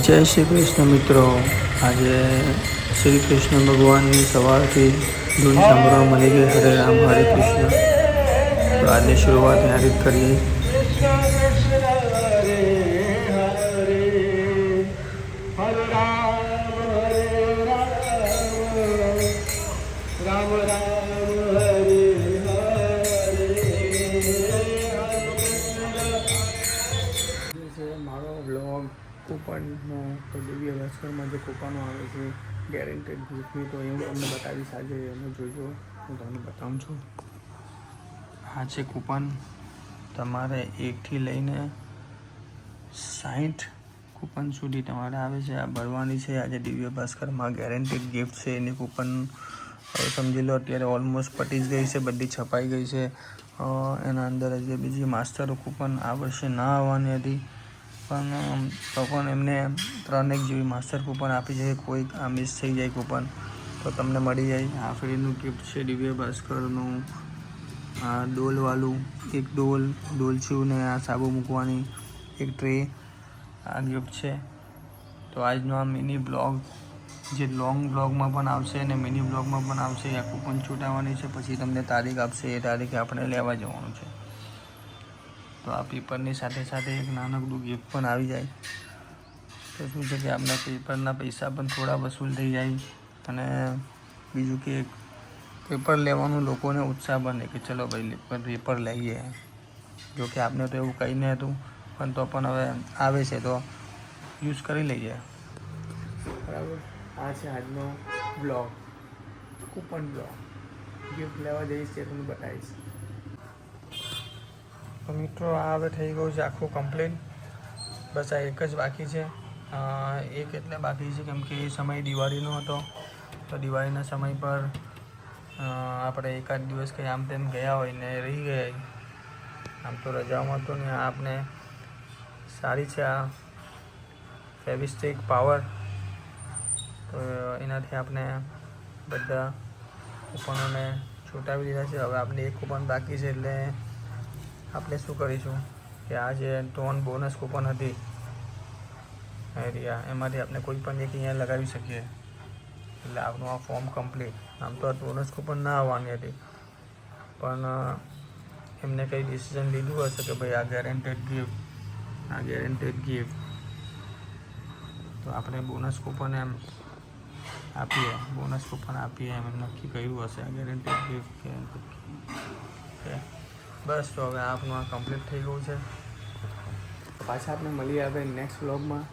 જય શ્રી કૃષ્ણ મિત્રો આજે શ્રી કૃષ્ણ ભગવાનની સવારથી ધૂન સાંભળવા મળી ગઈ હરે રામ હરે કૃષ્ણ તો આજની શરૂઆત ત્યાંથી જ કરીએ કૃષ્ણ હરે હરે હરે રામ હરે રામ રામ રામ હરે હરે જે છે મારો બ્લોગ કૂપનનો, તો દિવ્ય ભાસ્કરમાં જે કૂપનો આવે છે ગેરેન્ટેડ ગિફ્ટની તો એ હું તમને બતાવીશ આજે, એને જોજો, હું તમને બતાવું છું. આ છે કૂપન. તમારે એકથી લઈને સાઠ કૂપન સુધી તમારે આવે છે. આ ભરવાની છે. આજે દિવ્ય ભાસ્કરમાં ગેરેન્ટેડ ગિફ્ટ છે. એની કૂપન હવે સમજી લો, અત્યારે ઓલમોસ્ટ પટી ગઈ છે. બધી છપાઈ ગઈ છે. એના અંદર જે બીજી માસ્ટર કૂપન આ વર્ષે ના આવવાની હતી. પણ તો પણ એમને ત્રણેક જેવી માસ્ટર કૂપન આપી છે. કોઈક આ મિસ થઈ જાય કૂપન તો તમને મળી જાય. આ ફ્રીનું ગિફ્ટ છે દિવ્ય ભાસ્કરનું. આ ડોલવાળું, એક ડોલ ડોલછું ને આ સાબુ મૂકવાની એક ટ્રે આ ગિફ્ટ છે. તો આજનો આ મિની બ્લોગ જે લોંગ બ્લોગમાં પણ આવશે અને મિની બ્લોગમાં પણ આવશે, આ કૂપન છૂટાવવાની છે. પછી તમને તારીખ આપશે, એ તારીખે આપણે લેવા જવાનું છે. તો આ પેપરની સાથે સાથે એક નાનકડું ગિફ્ટ પણ આવી જાય. તો શું છે કે આપણા પેપરના પૈસા પણ થોડા વસૂલ થઈ જાય અને બીજું કે પેપર લેવાનું લોકોને ઉત્સાહ બને કે ચલો ભાઈ પેપર લઈએ. જો કે આપને તો એવું કંઈ નહીં હતું, પણ તો પણ હવે આવે છે તો યુઝ કરી લઈએ. બરાબર? આ છે આજનો બ્લોગ કૂપન બ્લોગ ગિફ્ટ લેવા જઈશ તે તમને બતાવીશ. તો મિત્રો, આ હવે થઈ ગયું છે આખું કમ્પ્લીટ બસ આ એક જ બાકી છે. એક એટલે બાકી છે કેમ કે એ સમય દિવાળીનો હતો. તો દિવાળીના સમય પર આપણે એકાદ દિવસ કંઈ આમ તેમ ગયા હોય ને રહી ગયા આમ તો રજામાં હતો ને આ આપણે સારી છે આ ફેવિસ્ટિક પાવર. તો એનાથી આપણે બધા કૂપનોને છૂટાવી દીધા છે. હવે આપણે એક કૂપન બાકી છે એટલે આપણે શું કરીશું કે આ જે ટોન બોનસ કૂપન હતી, એરિયા, એમાંથી આપણે કોઈ પણ એક અહીંયા લગાવી શકીએ. એટલે આપણું આ ફોર્મ કમ્પ્લીટ આમ તો આ બોનસ કૂપન ના આવવાની હતી. પણ એમને કંઈ ડિસિઝન લીધું હશે કે ભાઈ આ ગેરેન્ટેડ ગિફ્ટ આ ગેરંટેડ ગિફ્ટ તો આપણે બોનસ કૂપન એમ આપીએ. બોનસ કૂપન આપીએ એમ નક્કી કર્યું હશે આ ગેરેન્ટેડ ગિફ્ટ કે બસ, તો હવે આપનું આ કમ્પ્લીટ થઈ ગયું છે. પાછા આપણે મળીએ હવે નેક્સ્ટ વ્લોગમાં